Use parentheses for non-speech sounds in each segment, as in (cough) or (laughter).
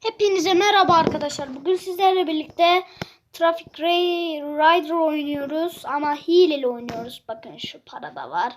Hepinize merhaba arkadaşlar. Bugün sizlerle birlikte Traffic Ray Rider oynuyoruz ama hileli oynuyoruz. Bakın şu para da var.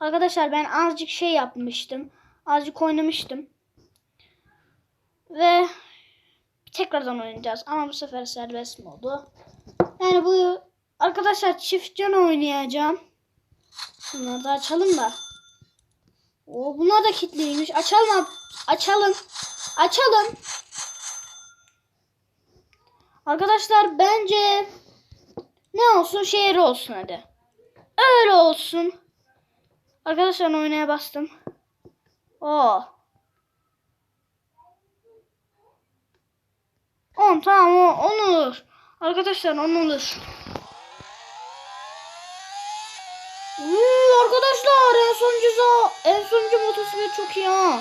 Arkadaşlar ben azıcık şey yapmıştım. Azıcık oynamıştım. Ve tekrardan oynayacağız ama bu sefer serbest modu. Yani bu arkadaşlar çift can oynayacağım. Bunları da açalım da. Oo, bunlar da kilitliymiş. Açalım. Açalım. Açalım. Arkadaşlar bence ne olsun şehir olsun hadi. Öyle olsun. Arkadaşlar oynaya bastım. Oo. 10 tamam o 10 olur. Arkadaşlar 10 olur. Uuu, arkadaşlar en sonuncu za en sonuncu motosiklet çok iyi ha.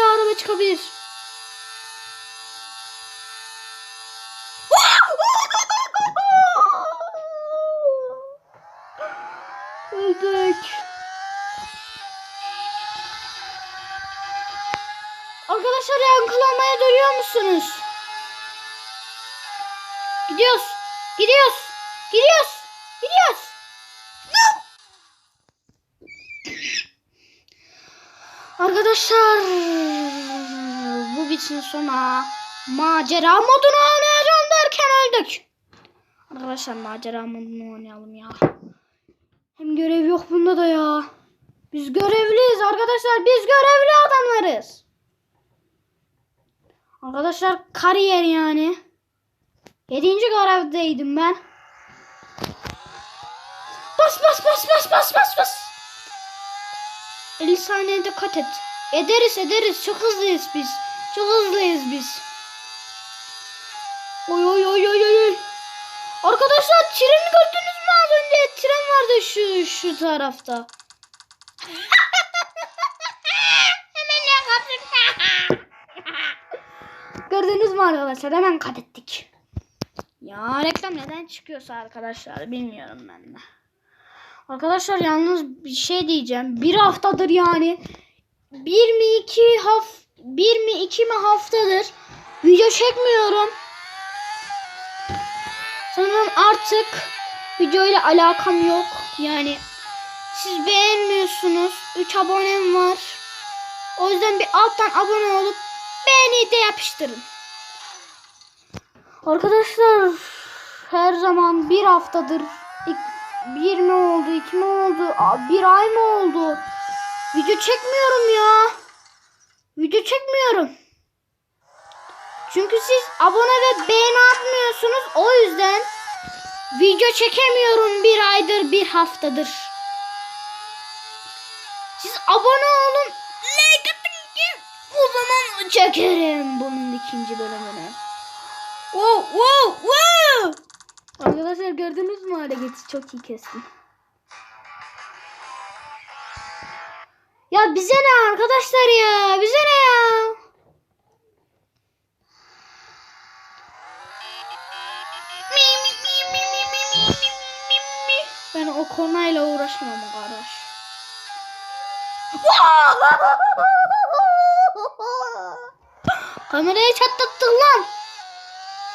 Bir araba çıkabilir. (laughs) Öldük. Arkadaşlar yankılanmaya görüyor musunuz? Gidiyoruz. Gidiyoruz. Gidiyoruz. Gidiyoruz. Arkadaşlar bu bitsin sonra macera modunu oynayacağım derken öldük. Arkadaşlar macera modunu oynayalım ya. Hem görev yok bunda da ya. Biz görevliyiz arkadaşlar. Biz görevli adamlarız. Arkadaşlar kariyer yani. Yedinci görevdeydim ben. Bas bas bas bas bas bas bas. 50 saniyede kat et. Ederiz ederiz. Çok hızlıyız biz. Çok hızlıyız biz. Oy oy oy oy oy. Arkadaşlar treni gördünüz mü az önce? Tren vardı şu şu tarafta. (laughs) Gördünüz mü arkadaşlar? Hemen kat ettik. Ya reklam neden çıkıyorsa arkadaşlar bilmiyorum ben de. Arkadaşlar yalnız bir şey diyeceğim. Bir haftadır yani. Bir mi iki haf bir mi iki mi haftadır video çekmiyorum. Sanırım artık video ile alakam yok. Yani siz beğenmiyorsunuz. 3 abonem var. O yüzden bir alttan abone olup beğeni de yapıştırın. Arkadaşlar her zaman bir haftadır bir mi oldu iki mi oldu? Bir ay mı oldu? Video çekmiyorum ya. Video çekmiyorum. Çünkü siz abone ve beğeni atmıyorsunuz. O yüzden video çekemiyorum bir aydır bir haftadır. Siz abone olun like atın ki o zaman çekerim bunun ikinci bölümünü. Wow wow wow Arkadaşlar gördünüz mü hareketi çok iyi kestim. Ya bize ne arkadaşlar ya? Bize ne ya? Ben o konayla uğraşmam kardeş. Kamerayı çatlattık lan.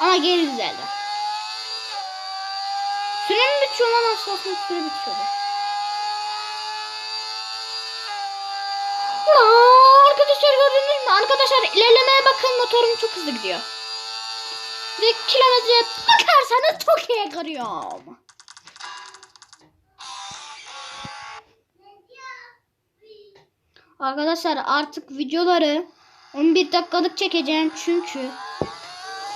Ama geri düzeldi. Bitiyor lan aslında süre bitiyor. Aa, arkadaşlar gördünüz mü? Arkadaşlar ilerlemeye bakın motorum çok hızlı gidiyor. Ve kilometreye bakarsanız çok iyi kırıyorum. Arkadaşlar artık videoları 11 dakikalık çekeceğim çünkü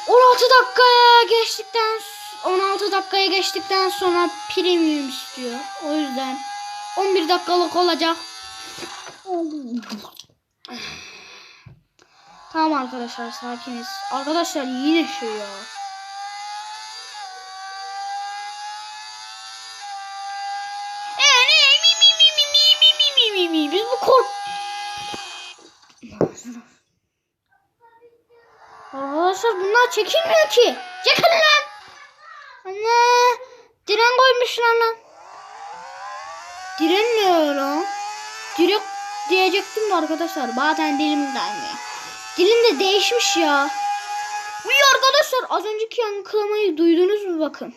16 dakikaya geçtikten 16 dakikaya geçtikten sonra premium istiyor. O yüzden 11 dakikalık olacak. Tamam arkadaşlar sakiniz. Arkadaşlar yine şey ya. Biz bu kork... Arkadaşlar bunlar çekilmiyor ki. Çekil lan! Anne. Diren koymuşlar lan. Diren ne lan? Direk diyecektim de arkadaşlar. Bazen dilim gelmiyor. Dilim de değişmiş ya. Uy arkadaşlar az önceki yankılamayı duydunuz mu bakın.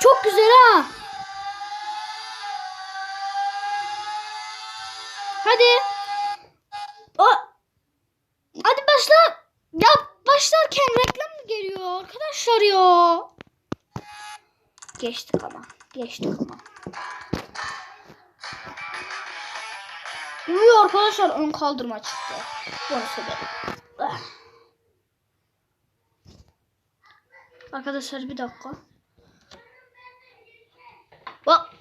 Çok güzel ha. Hadi. Arkadaşlar? Geçtik ama. Geçtik ama. Uyuyor arkadaşlar ön kaldırma çıktı. Da. Ah. Arkadaşlar bir dakika. Bak.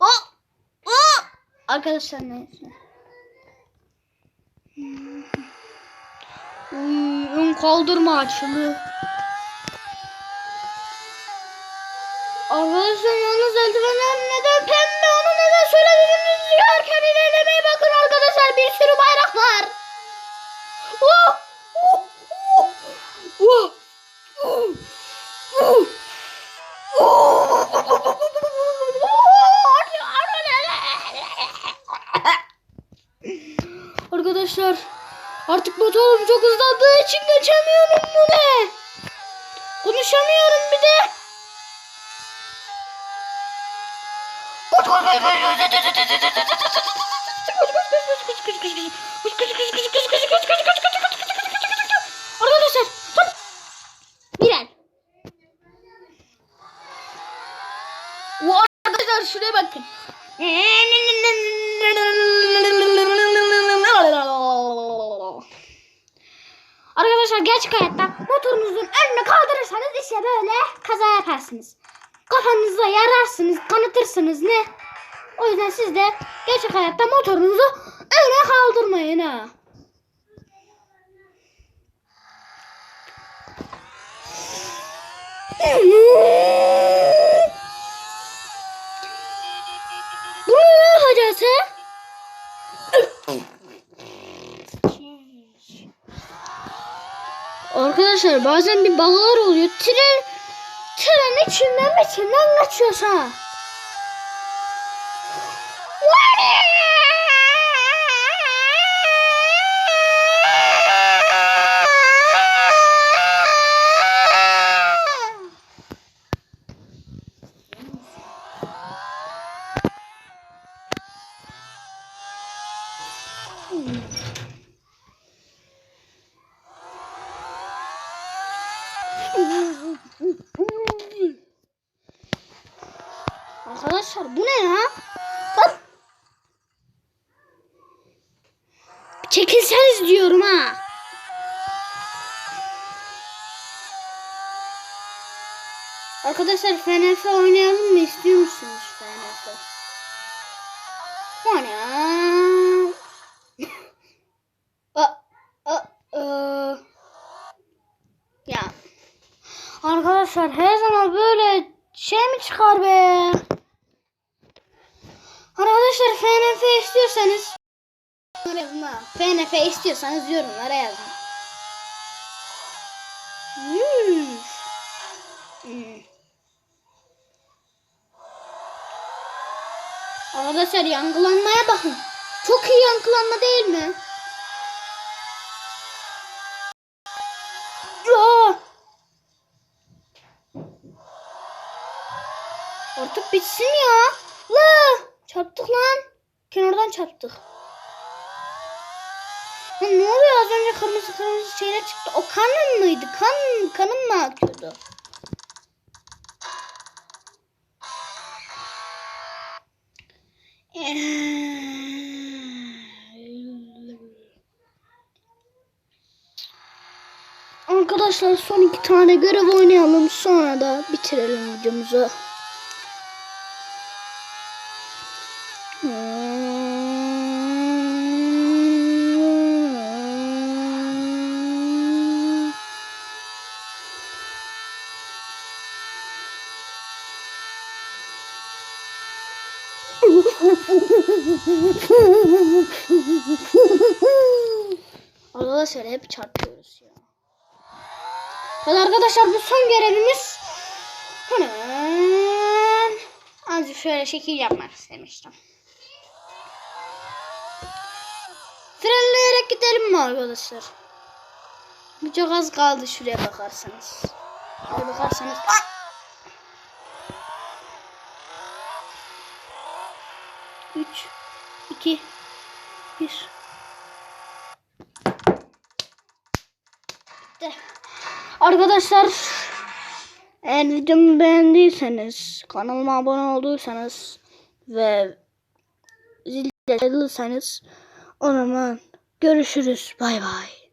Oh. Oh. Arkadaşlar neyse. Uy, ön kaldırma açılı. Arkadaşlar yalnız eldivenler neden pembe onu neden söylediniz diyorken ilerlemeye bakın arkadaşlar bir sürü bayrak var. Oh! Oh! Oh! Arkadaşlar artık motorum çok hızlandığı için geçemiyorum bu ne? Konuşamıyorum bir de. Arkadaşlar hop. Birer. O arkadaşlar şuraya bakın. Arkadaşlar gerçek hayatta motorunuzun önüne kaldırırsanız işte böyle kaza yaparsınız. Kafanızda yararsınız, kanıtırsınız ne? O yüzden siz de gerçek hayatta motorunuzu öne kaldırmayın ha. Bunu ne yapacağız he? Arkadaşlar bazen bir bagalar oluyor. Tren, tren içinden içinden kaçıyorsa. Arkadaşlar bu ne ya? Bak. Çekilseniz diyorum ha. Arkadaşlar FNF oynayalım mı istiyor musunuz Arkadaşlar her zaman böyle şey mi çıkar be? Arkadaşlar FNF istiyorsanız. FNF istiyorsanız yorumlara yazın. Hmm. Hmm. Arkadaşlar yankılanmaya bakın. Çok iyi yankılanma değil mi? Artık bitsin ya. La. Çarptık lan. Kenardan çarptık. Ya ne oluyor az önce kırmızı kırmızı şeyler çıktı. O kanın mıydı? Kan, kanım mı akıyordu? Arkadaşlar son iki tane görev oynayalım. Sonra da bitirelim videomuzu. Arkadaşlar hep çarpıyoruz ya. Hadi arkadaşlar bu son görevimiz. Hemen azıcık şöyle şekil yapmak istemiştim. Frenleyerek gidelim mi arkadaşlar? Çok az kaldı şuraya bakarsanız. Şuraya bakarsanız. Ah! 2 1 Bitti. Arkadaşlar eğer videomu beğendiyseniz, kanalıma abone olduysanız ve zil çalırsanız o zaman görüşürüz. Bay bay.